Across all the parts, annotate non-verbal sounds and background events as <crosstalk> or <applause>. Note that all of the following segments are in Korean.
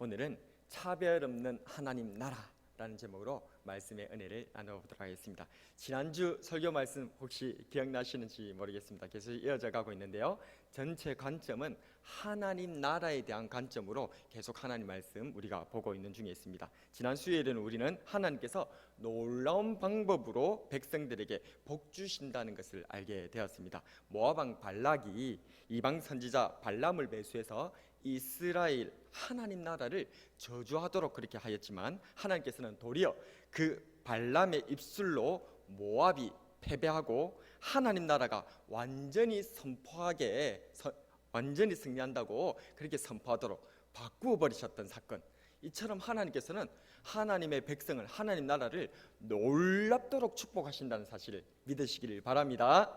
오늘은 차별 없는 하나님 나라라는 제목으로 말씀의 은혜를 나눠보도록 하겠습니다. 지난주 설교 말씀 혹시 기억나시는지 모르겠습니다. 계속 이어져 가고 있는데요. 전체 관점은 하나님 나라에 대한 관점으로 계속 하나님 말씀 우리가 보고 있는 중에 있습니다. 지난 수요일에는 우리는 하나님께서 놀라운 방법으로 백성들에게 복 주신다는 것을 알게 되었습니다. 왕 발락이 이방 선지자 발람을 매수해서 이스라엘 하나님 나라를 저주하도록 그렇게 하였지만 하나님께서는 도리어 그 발람의 입술로 모압이 패배하고 하나님 나라가 완전히 선포하게 서- 완전히 승리한다고 그렇게 선포하도록 바꾸어 버리셨던 사건. 이처럼 하나님께서는 하나님의 백성을 하나님 나라를 놀랍도록 축복하신다는 사실을 믿으시기를 바랍니다.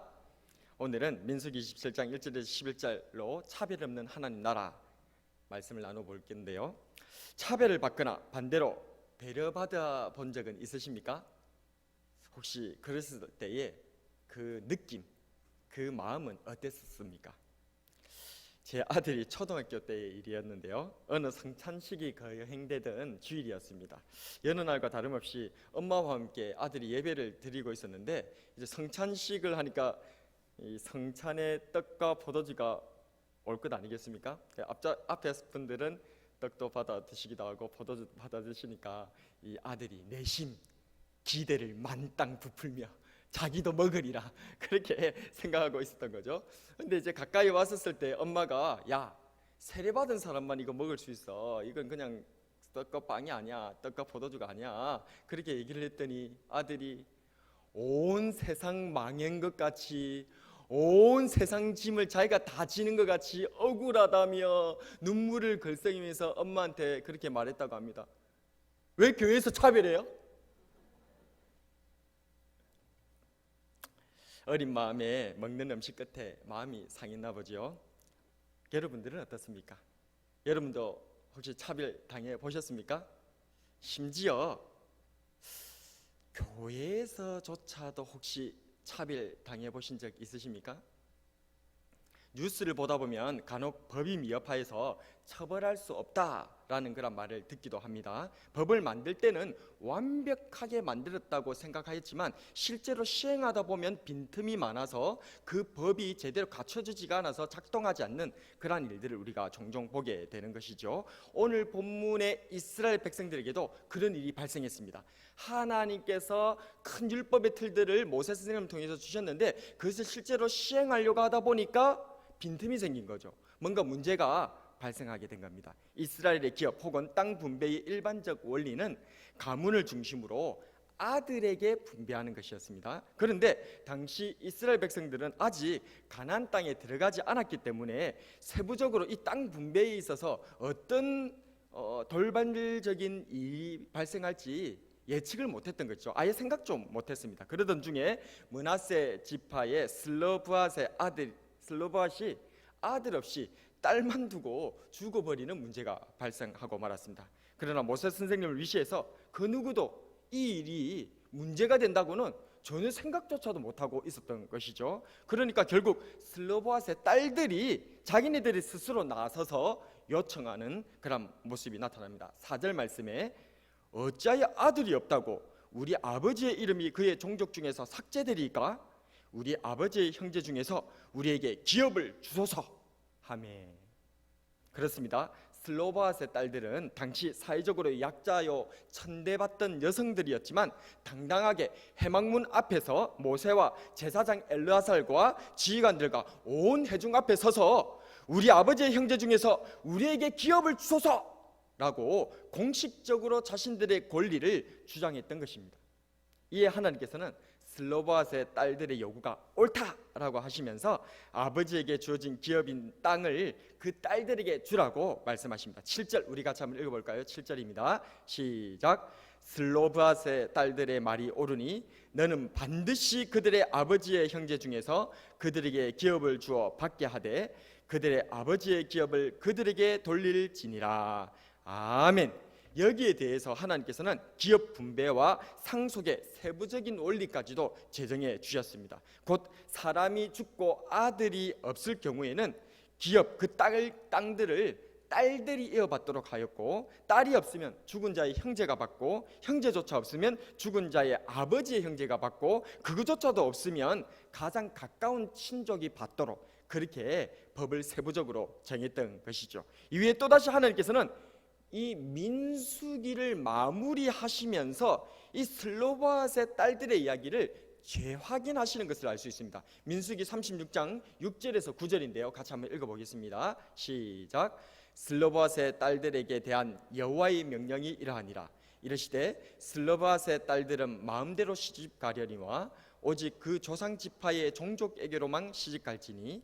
오늘은 민수기 27장 1절에서 11절로 차별 없는 하나님 나라 말씀을 나눠 볼 건데요. 차별을 받거나 반대로 배려받아 본 적은 있으십니까? 혹시 그랬을 때에 그 느낌, 그 마음은 어땠습니까? 제 아들이 초등학교 때의 일이었는데요. 어느 성찬식이 거행되던 주일이었습니다. 여느 날과 다름없이 엄마와 함께 아들이 예배를 드리고 있었는데 이제 성찬식을 하니까 이 성찬의 떡과 포도주가 올 것 아니겠습니까? 그 앞자, 앞에 분들은 떡도 받아 드시기도 하고 포도주 받아 드시니까 이 아들이 내심 기대를 만땅 부풀며 자기도 먹으리라 <laughs> 그렇게 생각하고 있었던 거죠. 근데 이제 가까이 왔었을 때 엄마가 야 세례 받은 사람만 이거 먹을 수 있어. 이건 그냥 떡과 빵이 아니야. 떡과 포도주가 아니야. 그렇게 얘기를 했더니 아들이 온 세상 망한 것 같이 온 세상 짐을 자기가 다 지는 것 같이 억울하다며 눈물을 글썽이면서 엄마한테 그렇게 말했다고 합니다. 왜 교회에서 차별해요? 어린 마음에 먹는 음식 끝에 마음이 상했나 보지요. 여러분들은 어떻습니까? 여러분도 혹시 차별 당해 보셨습니까? 심지어 교회에서조차도 혹시 차별 당해 보신 적 있으십니까? 뉴스를 보다 보면 간혹 법이 미흡하여서 처벌할 수 없다라는 그런 말을 듣기도 합니다. 법을 만들 때는 완벽하게 만들었다고 생각하였지만 실제로 시행하다 보면 빈틈이 많아서 그 법이 제대로 갖춰지지가 않아서 작동하지 않는 그러한 일들을 우리가 종종 보게 되는 것이죠. 오늘 본문의 이스라엘 백성들에게도 그런 일이 발생했습니다. 하나님께서 큰 율법의 틀들을 모세 선생님을 통해서 주셨는데 그것을 실제로 시행하려고 하다 보니까 빈틈이 생긴 거죠. 뭔가 문제가 발생하게 된 겁니다. 이스라엘의 기업 혹은 땅 분배의 일반적 원리는 가문을 중심으로 아들에게 분배하는 것이었습니다. 그런데 당시 이스라엘 백성들은 아직 가나안 땅에 들어가지 않았기 때문에 세부적으로 이 땅 분배에 있어서 어떤 어, 돌발적인 일이 발생할지 예측을 못했던 거죠. 아예 생각 좀 못했습니다. 그러던 중에 문하세 지파의 슬로브앗의 아들 슬로브앗이 아들 없이 딸만 두고 죽어버리는 문제가 발생하고 말았습니다. 그러나 모세 선생님을 위시해서 그 누구도 이 일이 문제가 된다고는 전혀 생각조차도 못하고 있었던 것이죠. 그러니까 결국 슬로보아스의 딸들이 자기네들이 스스로 나서서 요청하는 그런 모습이 나타납니다. 4절 말씀에 어찌하여 아들이 없다고 우리 아버지의 이름이 그의 종족 중에서 삭제되리까? 우리 아버지의 형제 중에서 우리에게 기업을 주소서 하매 그렇습니다. 슬로바스의 딸들은 당시 사회적으로 약자요 천대받던 여성들이었지만 당당하게 해망문 앞에서 모세와 제사장 엘르아살과 지휘관들과 온 회중 앞에 서서 우리 아버지의 형제 중에서 우리에게 기업을 주소서 라고 공식적으로 자신들의 권리를 주장했던 것입니다. 이에 하나님께서는 슬로바스의 딸들의 요구가 옳다 라고 하시면서 아버지에게 주어진 기업인 땅을 그 딸들에게 주라고 말씀하십니다. 7절 우리 같이 한번 읽어볼까요? 7절입니다. 시작. 슬로바스의 딸들의 말이 옳으니 너는 반드시 그들의 아버지의 형제 중에서 그들에게 기업을 주어 받게 하되 그들의 아버지의 기업을 그들에게 돌릴지니라. 아멘. 여기에 대해서 하나님께서는 기업 분배와 상속의 세부적인 원리까지도 제정해 주셨습니다. 곧 사람이 죽고 아들이 없을 경우에는 기업 그 땅을 땅들을 딸들이 이어받도록 하였고 딸이 없으면 죽은 자의 형제가 받고 형제조차 없으면 죽은 자의 아버지의 형제가 받고 그거조차도 없으면 가장 가까운 친족이 받도록 그렇게 법을 세부적으로 정했던 것이죠. 이외에 또다시 하나님께서는 이 민수기를 마무리하시면서 이 슬로바스의 딸들의 이야기를 재확인하시는 것을 알 수 있습니다. 민수기 36장 6절에서 9절인데요. 같이 한번 읽어 보겠습니다. 시작. 슬로바스의 딸들에게 대한 여호와의 명령이 이러하니라. 이르시되 슬로바스의 딸들은 마음대로 시집 가려니와 오직 그 조상 지파의 종족에게로만 시집 갈지니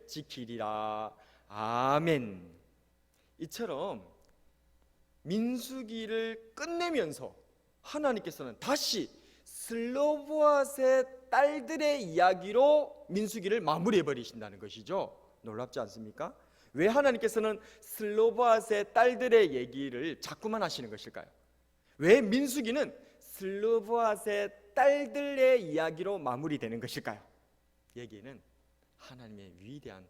지키리라. 아멘. 이처럼 민수기를 끝내면서 하나님께서는 다시 슬로보아스의 딸들의 이야기로 민수기를 마무리해 버리신다는 것이죠. 놀랍지 않습니까? 왜 하나님께서는 슬로보아스의 딸들의 얘기를 자꾸만 하시는 것일까요? 왜 민수기는 슬로보아스의 딸들의 이야기로 마무리되는 것일까요? 여기에는 하나님의 위대한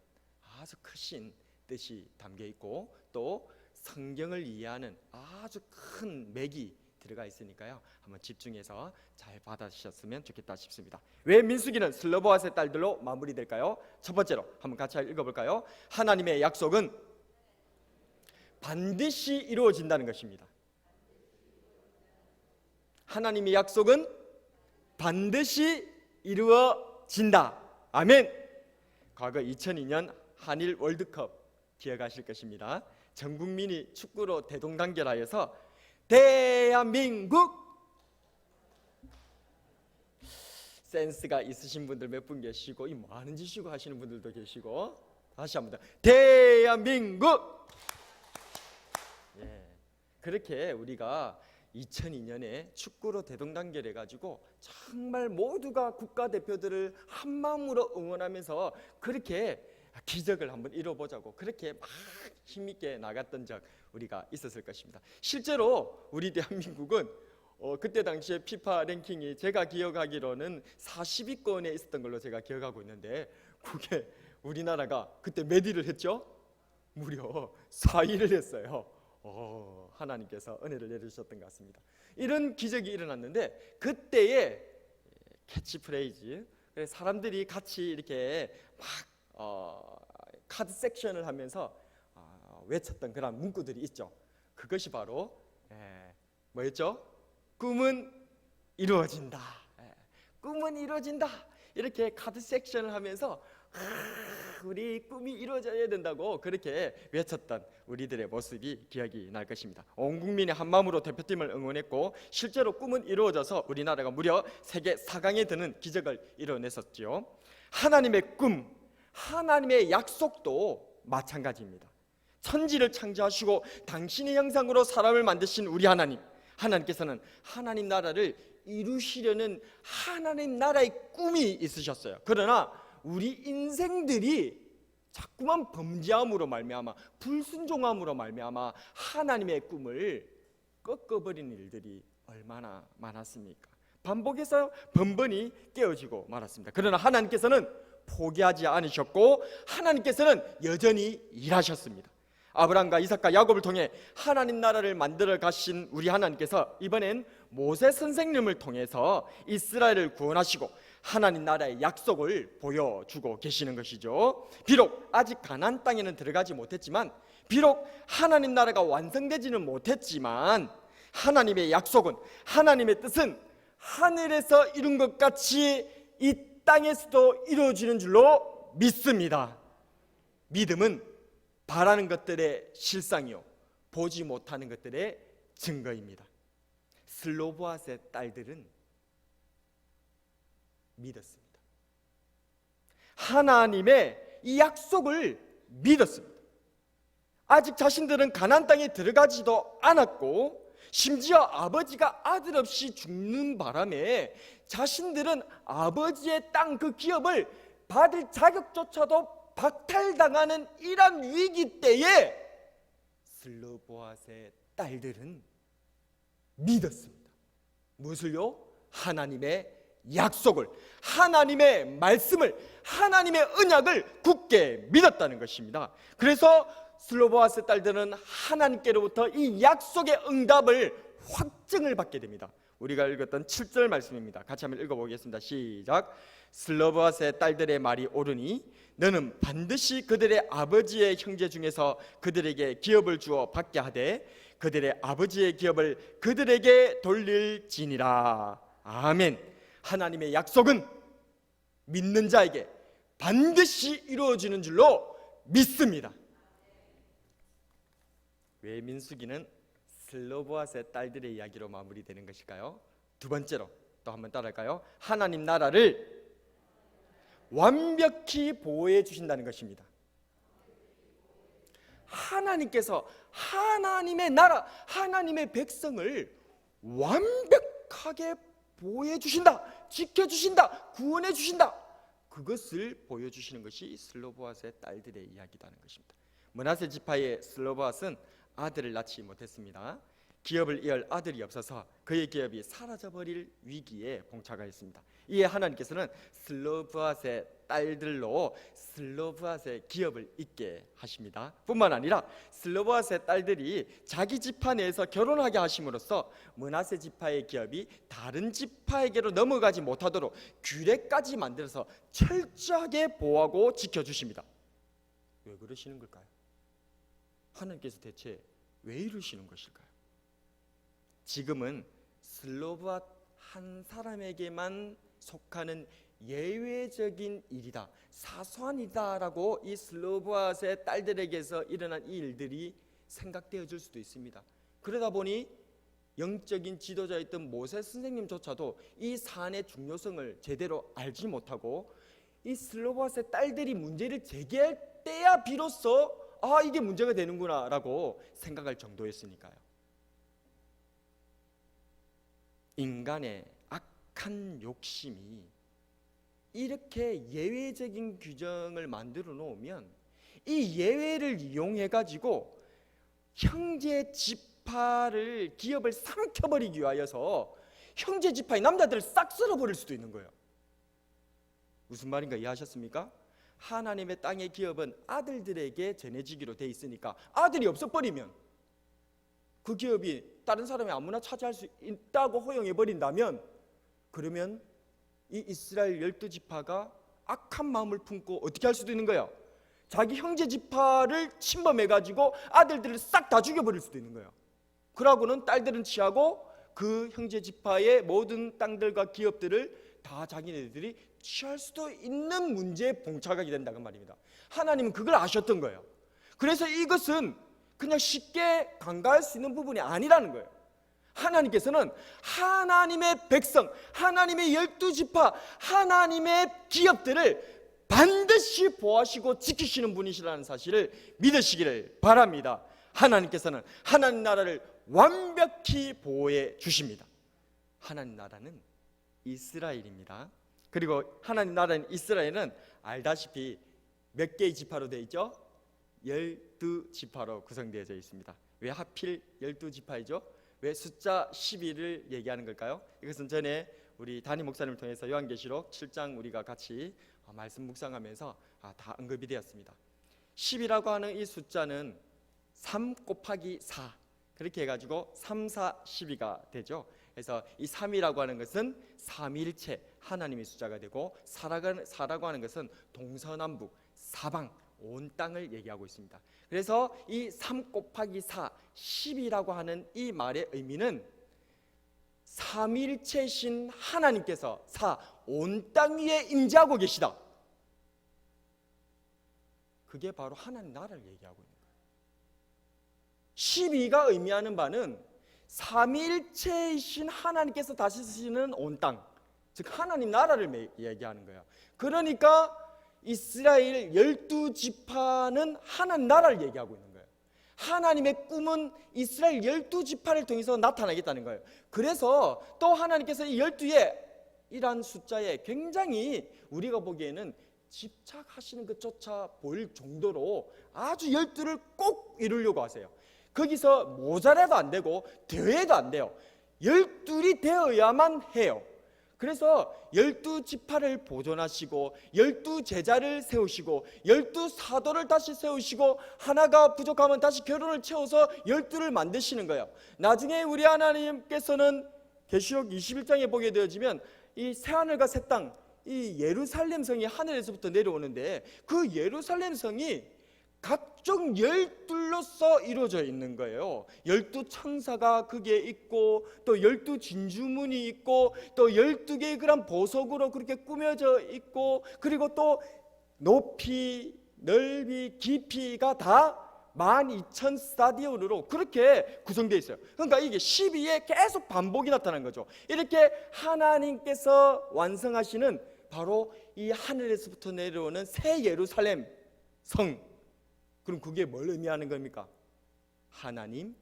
아주 크신 뜻이 담겨 있고 또 성경을 이해하는 아주 큰 맥이 들어가 있으니까요. 한번 집중해서 잘 받아주셨으면 좋겠다 싶습니다. 왜 민수기는 슬로보아스의 딸들로 마무리될까요? 첫 번째로 한번 같이 읽어볼까요? 하나님의 약속은 반드시 이루어진다는 것입니다. 하나님의 약속은 반드시 이루어진다. 아멘. 과거 2002년 한일 월드컵 기억하실 것입니다. 전 국민이 축구로 대동단결하여서 대한민국! 센스가 있으신 분들 몇 분 계시고 이 뭐 하는 짓이고 하시는 분들도 계시고 다시 한번 더. 대한민국! 예. 그렇게 우리가 2002년에 축구로 대동단결해 가지고 정말 모두가 국가 대표들을 한 마음으로 응원하면서 그렇게 기적을 한번 이뤄보자고 그렇게 막 힘있게 나갔던 적 우리가 있었을 것입니다. 실제로 우리 대한민국은 어, 그때 당시에 피파 랭킹이 제가 기억하기로는 40위권에 있었던 걸로 제가 기억하고 있는데 그게 우리나라가 그때 몇 위를 했죠? 무려 4위를 했어요. 어, 하나님께서 은혜를 내려주셨던 것 같습니다. 이런 기적이 일어났는데 그때의 캐치프레이즈 사람들이 같이 이렇게 막 어, 카드 섹션을 하면서 어, 외쳤던 그런 문구들이 있죠. 그것이 바로 예, 뭐였죠? 꿈은 이루어진다. 예, 꿈은 이루어진다. 이렇게 카드 섹션을 하면서 아, 우리 꿈이 이루어져야 된다고 그렇게 외쳤던 우리들의 모습이 기억이 날 것입니다. 온 국민이 한 마음으로 대표팀을 응원했고 실제로 꿈은 이루어져서 우리나라가 무려 세계 4강에 드는 기적을 이뤄냈었지요. 하나님의 꿈, 하나님의 약속도 마찬가지입니다. 천지를 창조하시고 당신의 형상으로 사람을 만드신 우리 하나님, 하나님께서는 하나님 나라를 이루시려는 하나님 나라의 꿈이 있으셨어요. 그러나 우리 인생들이 자꾸만 범죄함으로 말미암아 불순종함으로 말미암아 하나님의 꿈을 꺾어버리는 일들이 얼마나 많았습니까? 반복해서 번번이 깨어지고 말았습니다. 그러나 하나님께서는 포기하지 않으셨고 하나님께서는 여전히 일하셨습니다. 아브라함과 이삭과 야곱을 통해 하나님 나라를 만들어 가신 우리 하나님께서 이번엔 모세 선생님을 통해서 이스라엘을 구원하시고 하나님 나라의 약속을 보여주고 계시는 것이죠. 비록 아직 가나안 땅에는 들어가지 못했지만 비록 하나님 나라가 완성되지는 못했지만 하나님의 약속은 하나님의 뜻은 하늘에서 이룬 것 같이 이 땅에서도 이루어지는 줄로 믿습니다. 믿음은 바라는 것들의 실상이요 보지 못하는 것들의 증거입니다. 슬로보아스의 딸들은 믿었습니다. 하나님의 이 약속을 믿었습니다. 아직 자신들은 가나안 땅에 들어가지도 않았고 심지어 아버지가 아들 없이 죽는 바람에 자신들은 아버지의 땅 그 기업을 받을 자격조차도 박탈당하는 이런 위기 때에 슬로보아스의 딸들은 믿었습니다. 무엇을요? 하나님의 약속을, 하나님의 말씀을, 하나님의 언약을 굳게 믿었다는 것입니다. 그래서 슬로보아스 딸들은 하나님께로부터 이 약속의 응답을 확증을 받게 됩니다. 우리가 읽었던 7절 말씀입니다. 같이 한번 읽어보겠습니다. 시작. 슬로보아스의 딸들의 말이 옳으니 너는 반드시 그들의 아버지의 형제 중에서 그들에게 기업을 주어 받게 하되 그들의 아버지의 기업을 그들에게 돌릴지니라. 아멘. 하나님의 약속은 믿는 자에게 반드시 이루어지는 줄로 믿습니다. 왜 민수기는 슬로보아스의 딸들의 이야기로 마무리되는 것일까요? 두 번째로 또 한번 따라할까요? 하나님 나라를 완벽히 보호해 주신다는 것입니다. 하나님께서 하나님의 나라, 하나님의 백성을 완벽하게 보호해 주신다, 지켜 주신다, 구원해 주신다. 그것을 보여주시는 것이 슬로보아스의 딸들의 이야기라는 것입니다. 문하세 지파의 슬로보아스는 아들을 낳지 못했습니다. 기업을 이을 아들이 없어서 그의 기업이 사라져 버릴 위기에 봉착하였습니다. 이에 하나님께서는 슬로브앗의 딸들로 슬로브앗의 기업을 잇게 하십니다. 뿐만 아니라 슬로브앗의 딸들이 자기 지파 내에서 결혼하게 하심으로써 문하세 지파의 기업이 다른 지파에게로 넘어가지 못하도록 규례까지 만들어서 철저하게 보호하고 지켜 주십니다. 왜 그러시는 걸까요? 하나님께서 대체 왜 이러시는 것일까요? 지금은 슬로브앗 한 사람에게만 속하는 예외적인 일이다, 사소한 일이다라고 이 슬로브앗의 딸들에게서 일어난 이 일들이 생각되어 질 수도 있습니다. 그러다 보니 영적인 지도자였던 모세 선생님조차도 이 사안의 중요성을 제대로 알지 못하고 이 슬로브앗의 딸들이 문제를 제기할 때야 비로소 아 이게 문제가 되는구나라고 생각할 정도였으니까요. 인간의 악한 욕심이 이렇게 예외적인 규정을 만들어 놓으면 이 예외를 이용해 가지고 형제 지파를 기업을 삼켜 버리기 위하여서 형제 지파의 남자들을 싹 쓸어 버릴 수도 있는 거예요. 무슨 말인가 이해하셨습니까? 하나님의 땅의 기업은 아들들에게 전해지기로 돼 있으니까 아들이 없어 버리면 그 기업이 다른 사람이 아무나 차지할 수 있다고 허용해 버린다면 그러면 이 이스라엘 열두 지파가 악한 마음을 품고 어떻게 할 수도 있는 거예요. 자기 형제 지파를 침범해 가지고 아들들을 싹 다 죽여버릴 수도 있는 거예요. 그러고는 딸들은 취하고 그 형제 지파의 모든 땅들과 기업들을 다 자기네들이 취할 수도 있는 문제에 봉착하게 된다는 말입니다. 하나님은 그걸 아셨던 거예요. 그래서 이것은 그냥 쉽게 간과할 수 있는 부분이 아니라는 거예요. 하나님께서는 하나님의 백성, 하나님의 열두 지파, 하나님의 기업들을 반드시 보호하시고 지키시는 분이시라는 사실을 믿으시기를 바랍니다. 하나님께서는 하나님 나라를 완벽히 보호해 주십니다. 하나님 나라는 이스라엘입니다. 그리고 하나님 나라는 이스라엘은 알다시피 몇 개의 지파로 되어 있죠? 열두 지파로 구성되어져 있습니다. 왜 하필 열두 지파이죠? 왜 숫자 12를 얘기하는 걸까요? 이것은 전에 우리 담임 목사님을 통해서 요한계시록 7장 우리가 같이 말씀 묵상하면서 아, 다 언급이 되었습니다. 10이라고 하는 이 숫자는 3 곱하기 4 그렇게 해가지고 3, 4, 12가 되죠. 그래서 이 3이라고 하는 것은 삼일체 하나님의 숫자가 되고 4라고 하는 것은 동서남북 사방 온 땅을 얘기하고 있습니다. 그래서 이3 곱하기 4, 10이라고 하는 이 말의 의미는 삼일체신 하나님께서 사, 온 땅 위에 임재하고 계시다. 그게 바로 하나님 나라를 얘기하고 있는 거예요. 12가 의미하는 바는 삼일체이신 하나님께서 다스리시는 온 땅, 즉 하나님 나라를 얘기하는 거예요. 그러니까 이스라엘 열두 지파는 하나님 나라를 얘기하고 있는 거예요. 하나님의 꿈은 이스라엘 열두 지파를 통해서 나타나겠다는 거예요. 그래서 또 하나님께서 이 열두의 이란 숫자에 굉장히 우리가 보기에는 집착하시는 것조차 보일 정도로 아주 열두를 꼭 이루려고 하세요. 거기서 모자라도 안 되고 대회도 안 돼요. 열둘이 되어야만 해요. 그래서 열두 지파를 보존하시고 열두 제자를 세우시고 열두 사도를 다시 세우시고 하나가 부족하면 다시 결혼을 채워서 열두를 만드시는 거예요. 나중에 우리 하나님께서는 계시록 21장에 보게 되어지면 이 새하늘과 새 땅, 이 예루살렘 성이 하늘에서부터 내려오는데 그 예루살렘 성이 각종 열둘로서 이루어져 있는 거예요. 열두 천사가 그게 있고 또 열두 진주문이 있고 또 열두 개의 그런 보석으로 그렇게 꾸며져 있고 그리고 또 높이, 넓이, 깊이가 다 12,000 스타디온으로 그렇게 구성되어 있어요. 그러니까 이게 12에 계속 반복이 나타난 거죠. 이렇게 하나님께서 완성하시는 바로 이 하늘에서부터 내려오는 새 예루살렘 성 그럼 그게 뭘 의미하는 겁니까? 하나님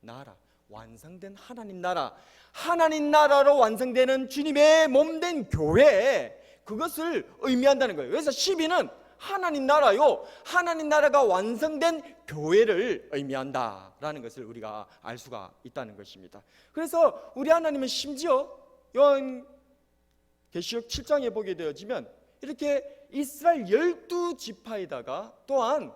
나라 완성된 하나님 나라 하나님 나라로 완성되는 주님의 몸된 교회 그것을 의미한다는 거예요. 그래서 12는 하나님 나라요. 하나님 나라가 완성된 교회를 의미한다라는 것을 우리가 알 수가 있다는 것입니다. 그래서 우리 하나님은 심지어 요한 계시록 7장에 보게 되어지면 이렇게 이스라엘 열두 지파에다가 또한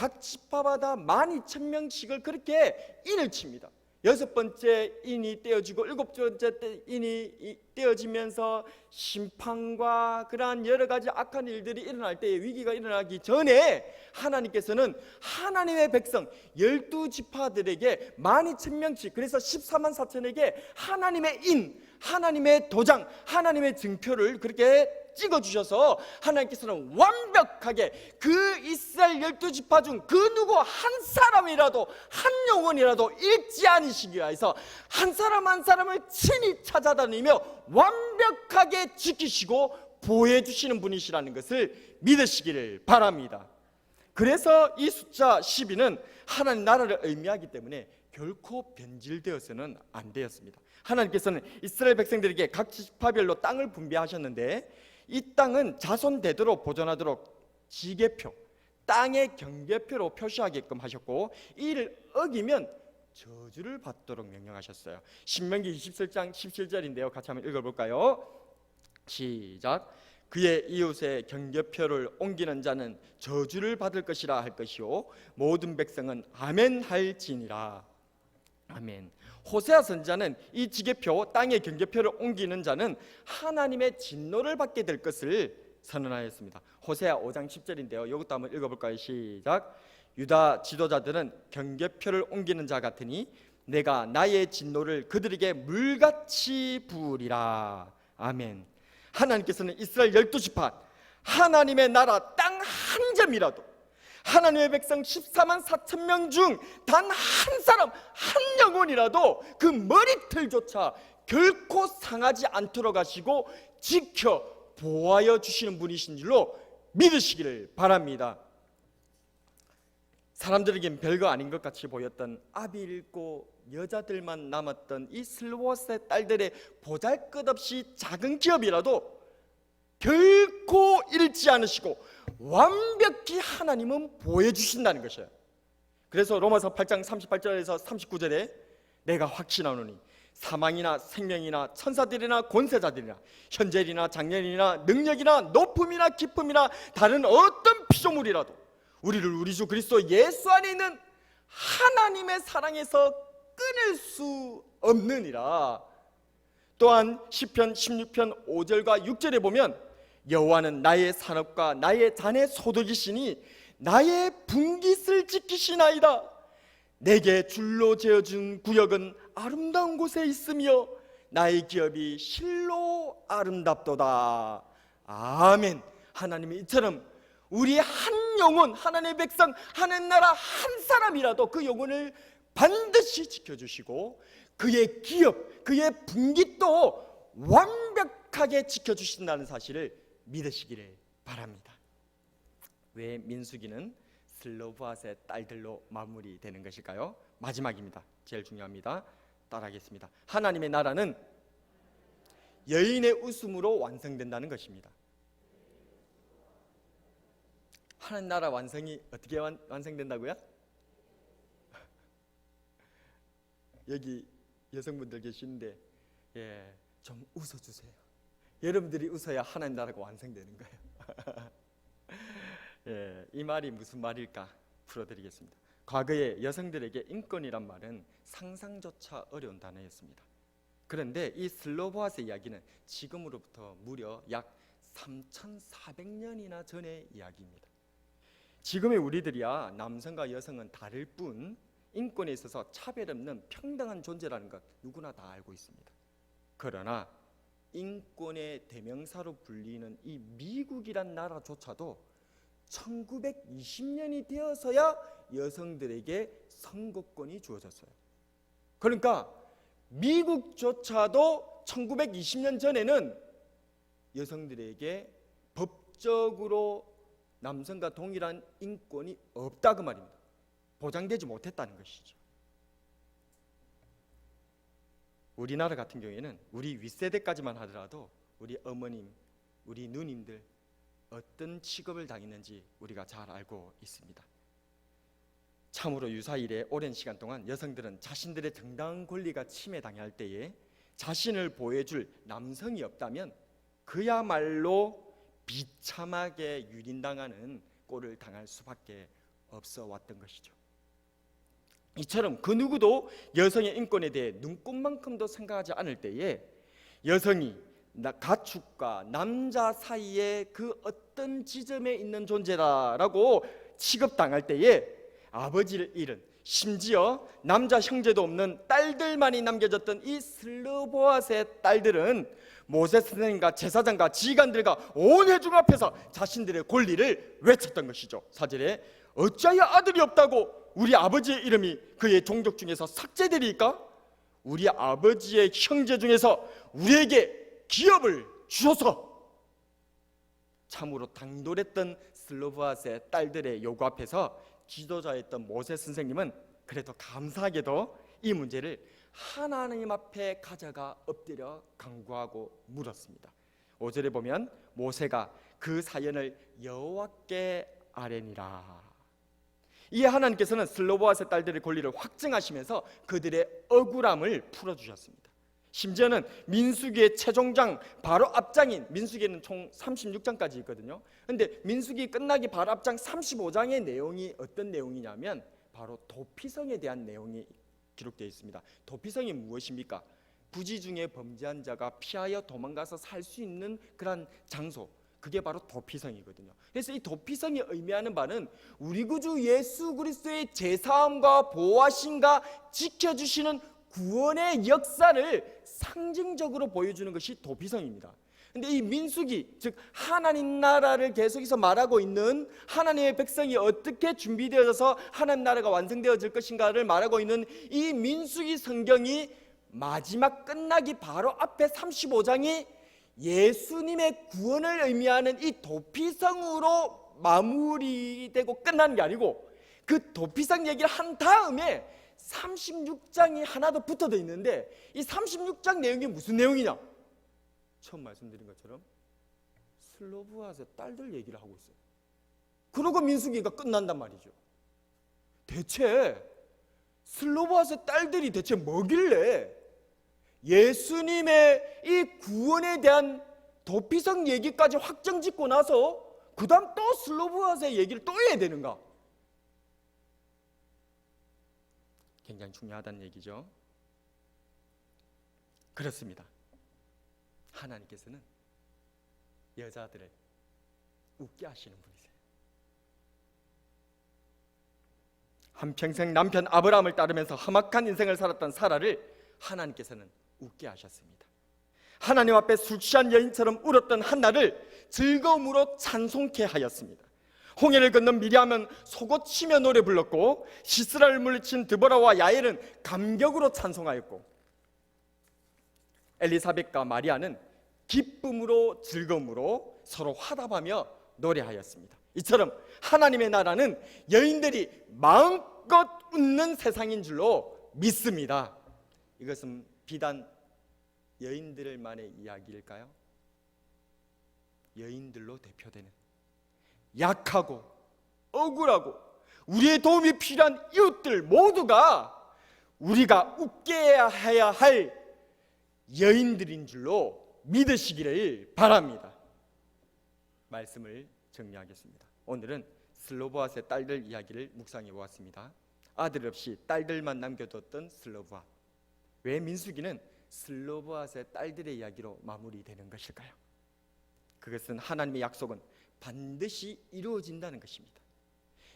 각 지파마다 12,000명씩을 그렇게 인을 칩니다. 여섯 번째 인이 떼어지고 일곱 번째 때 인이 이- 떼어지면서 심판과 그러한 여러 가지 악한 일들이 일어날 때에 위기가 일어나기 전에 하나님께서는 하나님의 백성 열두 지파들에게 12,000명씩 그래서 14만 4천에게 하나님의 인 하나님의 도장 하나님의 증표를 그렇게 찍어 주셔서 하나님께서는 완벽하게 그 이스라엘 열두 지파 중 그 누구 한 사람이라도 한 영혼이라도 잃지 않으시기 위해서 한 사람 한 사람을 친히 찾아다니며 완벽하게 지키시고 보호해 주시는 분이시라는 것을 믿으시기를 바랍니다. 그래서 이 숫자 12는 하나님 나라를 의미하기 때문에 결코 변질되어서는 안 되었습니다. 하나님께서는 이스라엘 백성들에게 각 지파별로 땅을 분배하셨는데 이 땅은 자손 대대로 보존하도록 지계표, 땅의 경계표로 표시하게끔 하셨고 이를 어기면 저주를 받도록 명령하셨어요. 신명기 27장 17절인데요. 같이 한번 읽어 볼까요? 시작. 그의 이웃의 경계표를 옮기는 자는 저주를 받을 것이라 할 것이요 모든 백성은 아멘 할지니라. 아멘. 호세아 선자는 이 지계표 땅의 경계표를 옮기는 자는 하나님의 진노를 받게 될 것을 선언하였습니다. 호세아 5장 10절인데요. 이것도 한번 읽어볼까요? 시작. 유다 지도자들은 경계표를 옮기는 자 같으니 내가 나의 진노를 그들에게 물같이 부으리라. 아멘. 하나님께서는 이스라엘 열두 지파 하나님의 나라 땅 한 점이라도 하나님의 백성 14만 4천 명 중 단 한 사람 한 영혼이라도 그 머리털조차 결코 상하지 않도록 하시고 지켜 보호하여 주시는 분이신 줄로 믿으시기를 바랍니다. 사람들에겐 별거 아닌 것 같이 보였던 아비 잃고 여자들만 남았던 이 슬로워스의 딸들의 보잘것없이 작은 기업이라도 결코 잃지 않으시고 완벽히 하나님은 보여 주신다는 것이에요. 그래서 로마서 8장 38절에서 39절에 내가 확신하노니 사망이나 생명이나 천사들이나 권세자들이나 현재이나 장년이나 능력이나 높음이나 기쁨이나 다른 어떤 피조물이라도 우리를 우리 주 그리스도 예수 안에 있는 하나님의 사랑에서 끊을 수 없느니라. 또한 시편 16편 5절과 6절에 보면 여호와는 나의 산업과 나의 잔의 소득이시니 나의 분깃을 지키시나이다. 내게 줄로 재어준 구역은 아름다운 곳에 있으며 나의 기업이 실로 아름답도다. 아멘. 하나님이 이처럼 우리 한 영혼, 하나님의 백성, 하나님 나라 한 사람이라도 그 영혼을 반드시 지켜주시고 그의 기업, 그의 분깃도 완벽하게 지켜주신다는 사실을 믿으시기를 바랍니다. 왜 민수기는 슬로브앗의 딸들로 마무리되는 것일까요? 마지막입니다. 제일 중요합니다. 따라하겠습니다. 하나님의 나라는 여인의 웃음으로 완성된다는 것입니다. 하나님 나라 완성이 어떻게 완, 완성된다고요? <laughs> 여기 여성분들 계시는데 예, 좀 웃어주세요. 여러분들이 웃어야 하나님 나라가 완성되는 거예요. <laughs> 예, 이 말이 무슨 말일까 풀어드리겠습니다. 과거에 여성들에게 인권이란 말은 상상조차 어려운 단어였습니다. 그런데 이 슬로보아스의 이야기는 지금으로부터 무려 약 3,400년이나 전의 이야기입니다. 지금의 우리들이야 남성과 여성은 다를 뿐 인권에 있어서 차별 없는 평등한 존재라는 것 누구나 다 알고 있습니다. 그러나 인권의 대명사로 불리는 이 미국이란 나라조차도 1920년이 되어서야 여성들에게 선거권이 주어졌어요. 그러니까 미국조차도 1920년 전에는 여성들에게 법적으로 남성과 동일한 인권이 없다 그 말입니다. 보장되지 못했다는 것이죠. 우리나라 같은 경우에는 우리 윗세대까지만 하더라도 우리 어머님, 우리 누님들 어떤 취급을 당했는지 우리가 잘 알고 있습니다. 참으로 유사일에 오랜 시간 동안 여성들은 자신들의 정당한 권리가 침해당할 때에 자신을 보호해줄 남성이 없다면 그야말로 비참하게 유린당하는 꼴을 당할 수밖에 없어 왔던 것이죠. 이처럼 그 누구도 여성의 인권에 대해 눈꼽만큼도 생각하지 않을 때에 여성이 나- 가축과 남자 사이에 그 어떤 지점에 있는 존재다라고 취급당할 때에 아버지를 잃은 심지어 남자 형제도 없는 딸들만이 남겨졌던 이 슬로보아스의 딸들은 모세 선생님과 제사장과 지휘관들과 온 회중 앞에서 자신들의 권리를 외쳤던 것이죠. 사절에 어찌하여 아들이 없다고 우리 아버지의 이름이 그의 종족 중에서 삭제되리까? 우리 아버지의 형제 중에서 우리에게 기업을 주소서. 참으로 당돌했던 슬로브아스의 딸들의 요구 앞에서 지도자였던 모세 선생님은 그래도 감사하게도 이 문제를 하나님 앞에 가져가 엎드려 간구하고 물었습니다. 5절에 보면 모세가 그 사연을 여호와께 아뢰니라. 이에 하나님께서는 슬로보아스의 딸들의 권리를 확증하시면서 그들의 억울함을 풀어주셨습니다. 심지어는 민수기의 최종장 바로 앞장인 민수기에는 총 36장까지 있거든요. 근데 민수기 끝나기 바로 앞장 35장의 내용이 어떤 내용이냐면 바로 도피성에 대한 내용이 기록되어 있습니다. 도피성이 무엇입니까? 부지 중에 범죄한 자가 피하여 도망가서 살 수 있는 그런 장소. 그게 바로 도피성이거든요. 그래서 이 도피성이 의미하는 바는 우리 구주 예수 그리스도의 제사함과 보호하심과 지켜주시는 구원의 역사를 상징적으로 보여주는 것이 도피성입니다. 근데 이 민수기 즉 하나님 나라를 계속해서 말하고 있는 하나님의 백성이 어떻게 준비되어져서 하나님 나라가 완성되어질 것인가를 말하고 있는 이 민수기 성경이 마지막 끝나기 바로 앞에 35장이 예수님의 구원을 의미하는 이 도피성으로 마무리되고 끝나는 게 아니고 그 도피성 얘기를 한 다음에 36장이 하나 더 붙어져 있는데 이 36장 내용이 무슨 내용이냐? 처음 말씀드린 것처럼 슬로브아스의 딸들 얘기를 하고 있어요. 그러고 민수기가 끝난단 말이죠. 대체 슬로브아스의 딸들이 대체 뭐길래 예수님의 이 구원에 대한 도피성 얘기까지 확정 짓고 나서 그 다음 또 슬로브아스의 얘기를 또 해야 되는가? 굉장히 중요하다는 얘기죠. 그렇습니다. 하나님께서는 여자들을 웃게 하시는 분이세요. 한평생 남편 아브라함을 따르면서 험악한 인생을 살았던 사라를 하나님께서는 웃게 하셨습니다. 하나님 앞에 술 취한 여인처럼 울었던 한나를 즐거움으로 찬송케 하였습니다. 홍해를 건넌 미리암은 속옷 치며 노래 불렀고 시스라를 물리친 드보라와 야엘은 감격으로 찬송하였고 엘리사벳과 마리아는 기쁨으로 즐거움으로 서로 화답하며 노래하였습니다. 이처럼 하나님의 나라는 여인들이 마음껏 웃는 세상인 줄로 믿습니다. 이것은 비단 여인들만의 이야기일까요? 여인들로 대표되는 약하고 억울하고 우리의 도움이 필요한 이웃들 모두가 우리가 웃게 해야 할 여인들인 줄로 믿으시기를 바랍니다. 말씀을 정리하겠습니다. 오늘은 슬로보아스의 딸들 이야기를 묵상해 보았습니다. 아들 없이 딸들만 남겨뒀던 슬로보아. 왜 민수기는 슬로보아스의 딸들의 이야기로 마무리되는 것일까요? 그것은 하나님의 약속은 반드시 이루어진다는 것입니다.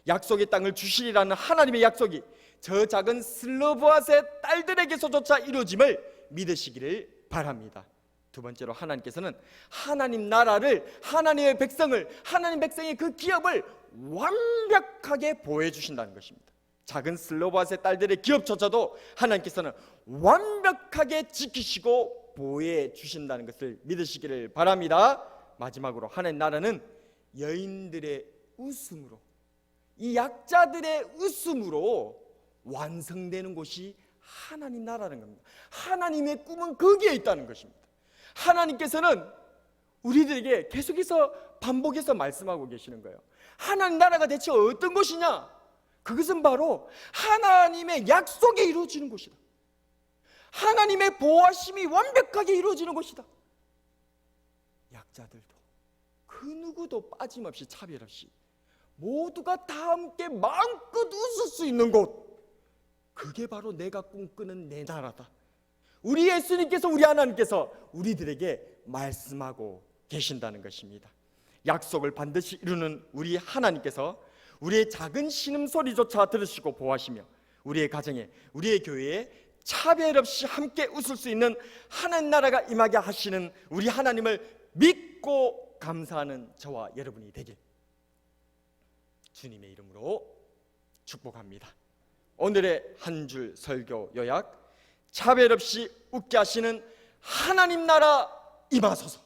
약속의 땅을 주시리라는 하나님의 약속이 저 작은 슬로보아스의 딸들에게서조차 이루어짐을 믿으시기를 바랍니다. 두 번째로 하나님께서는 하나님 나라를 하나님의 백성을 하나님 백성의 그 기업을 완벽하게 보호해 주신다는 것입니다. 작은 슬로바스의 딸들의 기업조차도 하나님께서는 완벽하게 지키시고 보호해 주신다는 것을 믿으시기를 바랍니다. 마지막으로 하나님 나라는 여인들의 웃음으로 이 약자들의 웃음으로 완성되는 곳이 하나님 나라는 겁니다. 하나님의 꿈은 거기에 있다는 것입니다. 하나님께서는 우리들에게 계속해서 반복해서 말씀하고 계시는 거예요. 하나님 나라가 대체 어떤 것이냐? 그것은 바로 하나님의 약속에 이루어지는 것이다. 하나님의 보호하심이 완벽하게 이루어지는 것이다. 약자들도 그 누구도 빠짐없이 차별 없이 모두가 다 함께 마음껏 웃을 수 있는 곳. 그게 바로 내가 꿈꾸는 내 나라다. 우리 예수님께서 우리 하나님께서 우리들에게 말씀하고 계신다는 것입니다. 약속을 반드시 이루는 우리 하나님께서 우리의 작은 신음소리조차 들으시고 보호하시며 우리의 가정에 우리의 교회에 차별 없이 함께 웃을 수 있는 하나님 나라가 임하게 하시는 우리 하나님을 믿고 감사하는 저와 여러분이 되길 주님의 이름으로 축복합니다. 오늘의 한 줄 설교 요약 차별 없이 웃게 하시는 하나님 나라 임하소서.